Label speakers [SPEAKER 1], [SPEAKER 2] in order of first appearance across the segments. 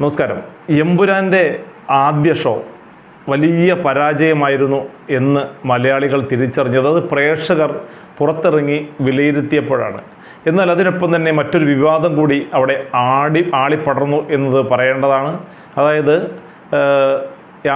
[SPEAKER 1] നമസ്കാരം. എമ്പുരാന്റെ ആദ്യ ഷോ വലിയ പരാജയമായിരുന്നു എന്ന് മലയാളികൾ തിരിച്ചറിഞ്ഞത്. അത് പ്രേക്ഷകർ പുറത്തിറങ്ങി വിലയിരുത്തിയപ്പോഴാണ്. എന്നാൽ അതിനൊപ്പം തന്നെ മറ്റൊരു വിവാദം കൂടി അവിടെ ആടി ആളിപ്പടർന്നു എന്നത് പറയേണ്ടതാണ്. അതായത്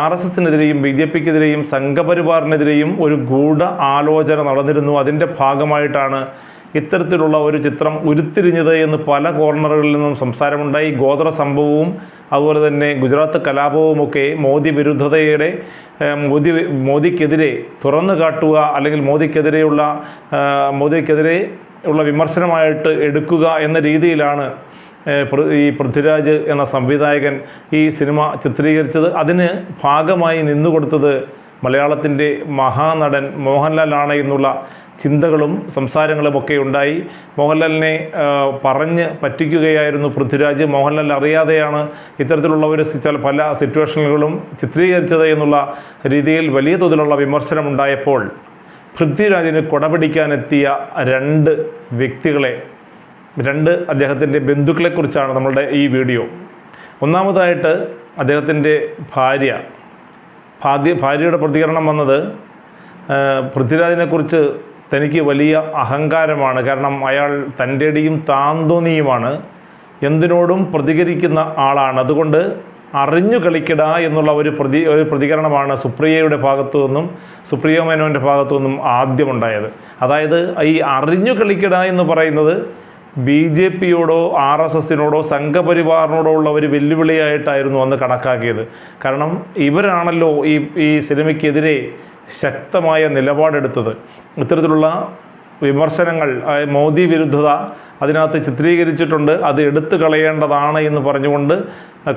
[SPEAKER 1] ആർ എസ് എസിനെതിരെയും ബി ജെ പിക്കെതിരെയും സംഘപരിവാറിനെതിരെയും ഒരു ഗൂഢ ആലോചന നടന്നിരുന്നു. അതിന്റെ ഭാഗമായിട്ടാണ് ഇത്തരത്തിലുള്ള ഒരു ചിത്രം ഉരുത്തിരിഞ്ഞത് എന്ന് പല കോർണറുകളിൽ നിന്നും സംസാരമുണ്ടായി. ഗോത്ര സംഭവവും അതുപോലെ തന്നെ ഗുജറാത്ത് കലാപവുമൊക്കെ മോദി വിരുദ്ധതയുടെ മോദി മോദിക്കെതിരെ തുറന്നു കാട്ടുക അല്ലെങ്കിൽ മോദിക്കെതിരെയുള്ള മോദിക്കെതിരെ ഉള്ള വിമർശനമായിട്ട് എടുക്കുക എന്ന രീതിയിലാണ് ഈ പൃഥ്വിരാജ് എന്ന സംവിധായകൻ ഈ സിനിമ ചിത്രീകരിച്ചത്. അതിന് ഭാഗമായി നിന്നുകൊടുത്തത് മലയാളത്തിന്റെ മഹാനടൻ മോഹൻലാലാണ് എന്നുള്ള ചിന്തകളും സംസാരങ്ങളും ഒക്കെ ഉണ്ടായി. മോഹൻലാലിനെ പറഞ്ഞ് പറ്റിക്കുകയായിരുന്നു പൃഥ്വിരാജ്. മോഹൻലാൽ അറിയാതെയാണ് ഇത്തരത്തിലുള്ള ഒരു ചില പല സിറ്റുവേഷനുകളും ചിത്രീകരിച്ചത് എന്നുള്ള രീതിയിൽ വലിയ തോതിലുള്ള വിമർശനമുണ്ടായപ്പോൾ പൃഥ്വിരാജിന് കൊടപിടിക്കാനെത്തിയ രണ്ട് വ്യക്തികളെ രണ്ട് അദ്ദേഹത്തിന്റെ ബന്ധുക്കളെക്കുറിച്ചാണ് നമ്മളുടെ ഈ വീഡിയോ. ഒന്നാമതായിട്ട് അദ്ദേഹത്തിന്റെ ഭാര്യ ഭാര്യ ഭാര്യയുടെ പ്രതികരണം വന്നത് പൃഥ്വിരാജിനെക്കുറിച്ച് തനിക്ക് വലിയ അഹങ്കാരമാണ്. കാരണം അയാൾ തന്റെടിയും താന്തോന്നിയുമാണ് എന്തിനോടും പ്രതികരിക്കുന്ന ആളാണ്. അതുകൊണ്ട് അറിഞ്ഞു കളിക്കട എന്നുള്ള ഒരു പ്രതി ഒരു പ്രതികരണമാണ് സുപ്രിയയുടെ ഭാഗത്തു നിന്നും സുപ്രിയ മേനോന്റെ ഭാഗത്തു നിന്നും ആദ്യമുണ്ടായത് അതായത് ഈ അറിഞ്ഞു കളിക്കട എന്ന് പറയുന്നത് ബി ജെ പിയോടോ ആർ എസ് എസിനോടോ സംഘപരിവാറിനോടോ ഉള്ള ഒരു വെല്ലുവിളിയായിട്ടായിരുന്നു അന്ന് കണക്കാക്കിയത്. കാരണം ഇവരാണല്ലോ ഈ ഈ സിനിമയ്ക്കെതിരെ ശക്തമായ നിലപാടെടുത്തത്. ഇത്തരത്തിലുള്ള വിമർശനങ്ങൾ മോദി വിരുദ്ധത അതിനകത്ത് ചിത്രീകരിച്ചിട്ടുണ്ട്. അത് എടുത്തു കളയേണ്ടതാണ് എന്ന് പറഞ്ഞുകൊണ്ട്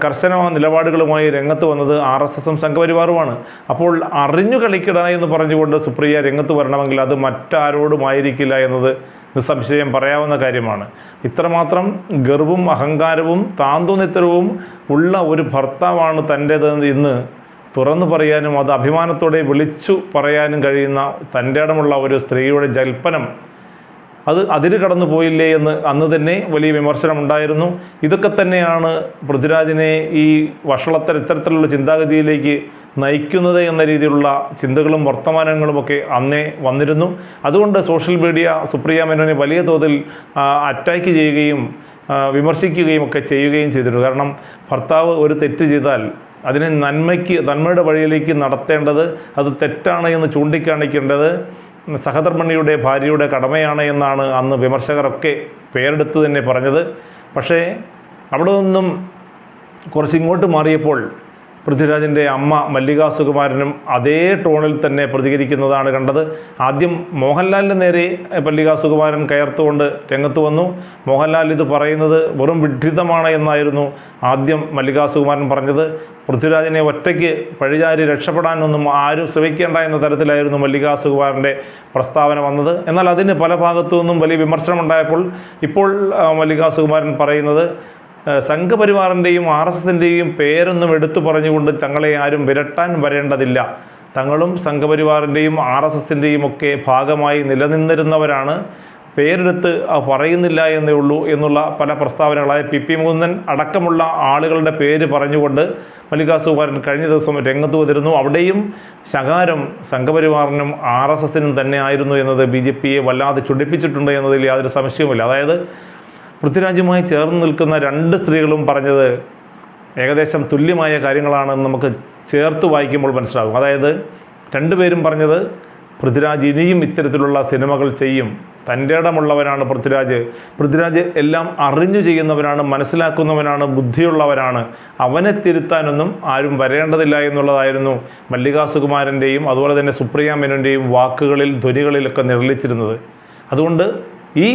[SPEAKER 1] കർശനമായ നിലപാടുകളുമായി രംഗത്ത് വന്നത് ആർ എസ് എസും സംഘപരിവാറുമാണ്. അപ്പോൾ അറിഞ്ഞു കളിക്കട എന്ന് പറഞ്ഞുകൊണ്ട് സുപ്രിയ രംഗത്ത് വരണമെങ്കിൽ അത് മറ്റാരോടുമായിരിക്കില്ല എന്നത് നിസ്സംശയം പറയാവുന്ന കാര്യമാണ്. ഇത്രമാത്രം ഗർവും അഹങ്കാരവും താന്തോന്നിത്തരവും ഉള്ള ഒരു ഭർത്താവാണ് തന്റേത് ഇന്ന് തുറന്നു പറയാനും അത് അഭിമാനത്തോടെ വിളിച്ചു പറയാനും കഴിയുന്ന തന്റെ ഇടമുള്ള ഒരു സ്ത്രീയുടെ ജൽപ്പനം അത് അതിര് കടന്നു പോയില്ലേ എന്ന് അന്ന് തന്നെ വലിയ വിമർശനം ഉണ്ടായിരുന്നു ഇതൊക്കെ തന്നെയാണ് പൃഥ്വിരാജിനെ ഈ വഷളത്തര ഇത്തരത്തിലുള്ള ചിന്താഗതിയിലേക്ക് നയിക്കുന്നത് എന്ന രീതിയിലുള്ള ചിന്തകളും വർത്തമാനങ്ങളുമൊക്കെ അന്നേ വന്നിരുന്നു. അതുകൊണ്ട് സോഷ്യൽ മീഡിയ സുപ്രിയ മേനോനെ വലിയ തോതിൽ അറ്റാക്ക് ചെയ്യുകയും വിമർശിക്കുകയും ഒക്കെ ചെയ്യുകയും ചെയ്തിരുന്നു. കാരണം ഭർത്താവ് ഒരു തെറ്റ് ചെയ്താൽ അതിനെ നന്മയ്ക്ക് നന്മയുടെ വഴിയിലേക്ക് നടത്തേണ്ടത് അത് തെറ്റാണ് എന്ന് ചൂണ്ടിക്കാണിക്കേണ്ടത് സഹധർമ്മിണിയുടെ ഭാര്യയുടെ കടമയാണ് എന്നാണ് അന്ന് വിമർശകരൊക്കെ പേരെടുത്ത് തന്നെ പറഞ്ഞത്. പക്ഷേ അവിടെ നിന്നും കുറച്ച് ഇങ്ങോട്ട് മാറിയപ്പോൾ പൃഥ്വിരാജിന്റെ അമ്മ മല്ലികാ സുകുമാരനും അതേ ടോണിൽ തന്നെ പ്രതികരിക്കുന്നതാണ് കണ്ടത്. ആദ്യം മോഹൻലാലിന്റെ നേരെ മല്ലികാ സുകുമാരൻ കയർത്തുകൊണ്ട് രംഗത്ത് വന്നു. മോഹൻലാൽ ഇത് പറയുന്നത് വെറും വിഡ്ഢിതമാണ് എന്നായിരുന്നു ആദ്യം മല്ലികാ സുകുമാരൻ പറഞ്ഞത്. പൃഥ്വിരാജിനെ ഒറ്റയ്ക്ക് പഴിചാരി രക്ഷപ്പെടാനൊന്നും ആരും ശ്രമിക്കേണ്ട എന്ന തരത്തിലായിരുന്നു മല്ലികാ സുകുമാരന്റെ പ്രസ്താവന വന്നത്. എന്നാൽ അതിന് പല ഭാഗത്തു നിന്നും വലിയ വിമർശനമുണ്ടായപ്പോൾ ഇപ്പോൾ മല്ലിക സുകുമാരൻ പറയുന്നത് സംഘപരിവാറിന്റെയും ആർ എസ് എസിന്റെയും പേരൊന്നും എടുത്തു പറഞ്ഞുകൊണ്ട് തങ്ങളെ ആരും വിരട്ടാൻ വരേണ്ടതില്ല. തങ്ങളും സംഘപരിവാറിന്റെയും ആർ എസ് എസിന്റെയും ഒക്കെ ഭാഗമായി നിലനിന്നിരുന്നവരാണ്. പേരെടുത്ത് പറയുന്നില്ല എന്നേ ഉള്ളൂ എന്നുള്ള പല പ്രസ്താവനകളായ പി പി മുകുന്ദൻ അടക്കമുള്ള ആളുകളുടെ പേര് പറഞ്ഞുകൊണ്ട് മല്ലികാ സുകുമാരൻ കഴിഞ്ഞ ദിവസം രംഗത്ത് വന്നിരുന്നു. അവിടെയും ശകാരം സംഘപരിവാറിനും ആർ എസ് എസിനും തന്നെ ആയിരുന്നു എന്നത് ബി ജെ പിയെ വല്ലാതെ ചുടിപ്പിച്ചിട്ടുണ്ട് എന്നതിൽ യാതൊരു സംശയവുമില്ല. അതായത് പൃഥ്വിരാജുമായി ചേർന്ന് നിൽക്കുന്ന രണ്ട് സ്ത്രീകളും പറഞ്ഞത് ഏകദേശം തുല്യമായ കാര്യങ്ങളാണെന്ന് നമുക്ക് ചേർത്ത് വായിക്കുമ്പോൾ മനസ്സിലാകും. അതായത് രണ്ടുപേരും പറഞ്ഞത് പൃഥ്വിരാജ് ഇനിയും ഇത്തരത്തിലുള്ള സിനിമകൾ ചെയ്യും. തന്റെ ഇടമുള്ളവനാണ് പൃഥ്വിരാജ്. പൃഥ്വിരാജ് എല്ലാം അറിഞ്ഞു ചെയ്യുന്നവനാണ് മനസ്സിലാക്കുന്നവനാണ് ബുദ്ധിയുള്ളവനാണ്. അവനെ തിരുത്താനൊന്നും ആരും വരേണ്ടതില്ല എന്നുള്ളതായിരുന്നു മല്ലികാ സുകുമാരന്റെയും അതുപോലെ തന്നെ സുപ്രിയ മേനോന്റെയും വാക്കുകളിൽ ധ്വനികളിലൊക്കെ നിർളിച്ചിരുന്നത് അതുകൊണ്ട് ഈ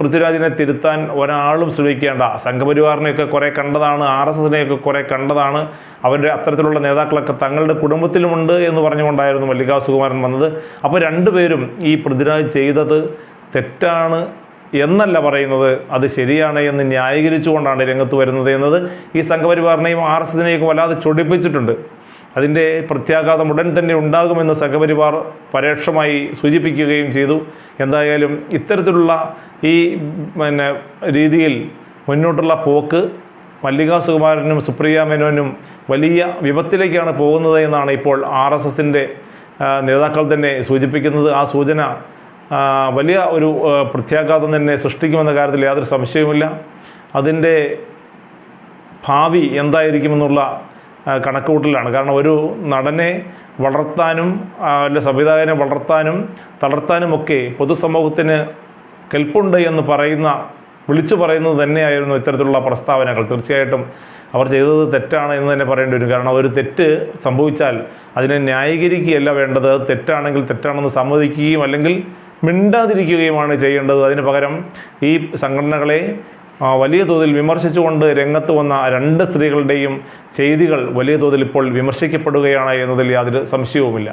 [SPEAKER 1] പൃഥ്വിരാജിനെ തിരുത്താൻ ഒരാളും ശ്രമിക്കേണ്ട. സംഘപരിവാറിനെയൊക്കെ കുറേ കണ്ടതാണ് ആർ എസ് എസിനെയൊക്കെ കുറേ കണ്ടതാണ്. അവരുടെ അത്തരത്തിലുള്ള നേതാക്കളൊക്കെ തങ്ങളുടെ കുടുംബത്തിലുമുണ്ട് എന്ന് പറഞ്ഞുകൊണ്ടായിരുന്നു മല്ലികാ സുകുമാരൻ വന്നത്. അപ്പോൾ രണ്ടുപേരും ഈ പൃഥ്വിരാജ് ചെയ്തത് തെറ്റാണ് എന്നല്ല പറയുന്നത്. അത് ശരിയാണ് എന്ന് ന്യായീകരിച്ചുകൊണ്ടാണ് രംഗത്ത് വരുന്നത് എന്നത് ഈ സംഘപരിവാറിനെയും ആർ എസ് എസിനെയൊക്കെ വല്ലാതെ ചൊടിപ്പിച്ചിട്ടുണ്ട്. അതിന്റെ പ്രത്യാഘാതം ഉടൻ തന്നെ ഉണ്ടാകുമെന്ന് സംഘപരിവാർ പരോക്ഷമായി സൂചിപ്പിക്കുകയും ചെയ്തു. എന്തായാലും ഇത്തരത്തിലുള്ള ഈ പിന്നെ രീതിയിൽ മുന്നോട്ടുള്ള പോക്ക് മല്ലിക സുകുമാരനും സുപ്രിയ മേനോനും വലിയ വിപത്തിലേക്കാണ് പോകുന്നത് എന്നാണ് ഇപ്പോൾ ആർ എസ് എസിന്റെ നേതാക്കൾ തന്നെ സൂചിപ്പിക്കുന്നത്. ആ സൂചന വലിയ ഒരു പ്രത്യാഘാതം തന്നെ സൃഷ്ടിക്കുമെന്ന കാര്യത്തിൽ യാതൊരു സംശയവുമില്ല. അതിന്റെ ഭാവി എന്തായിരിക്കുമെന്നുള്ള കണക്കുകൂട്ടലാണ്. കാരണം ഒരു നടനെ വളർത്താനും അല്ലെ സംവിധായകനെ വളർത്താനും തളർത്താനുമൊക്കെ പൊതുസമൂഹത്തിന് കെൽപ്പുണ്ട് എന്ന് പറയുന്ന വിളിച്ചു പറയുന്നത് തന്നെയായിരുന്നു ഇത്തരത്തിലുള്ള പ്രസ്താവനകൾ. തീർച്ചയായിട്ടും അവർ ചെയ്തത് തെറ്റാണ് എന്ന് തന്നെ പറയേണ്ടി വരും. കാരണം ഒരു തെറ്റ് സംഭവിച്ചാൽ അതിനെ ന്യായീകരിക്കുകയല്ല വേണ്ടത്. തെറ്റാണെങ്കിൽ തെറ്റാണെന്ന് സമ്മതിക്കുകയും അല്ലെങ്കിൽ മിണ്ടാതിരിക്കുകയുമാണ് ചെയ്യേണ്ടത്. അതിന് പകരം ഈ സംഘടനകളെ വലിയ തോതിൽ വിമർശിച്ചുകൊണ്ട് രംഗത്ത് വന്ന രണ്ട് സ്ത്രീകളുടെയും ചെയ്തികൾ വലിയ തോതിൽ ഇപ്പോൾ വിമർശിക്കപ്പെടുകയാണ് എന്നതിൽ യാതൊരു സംശയവുമില്ല.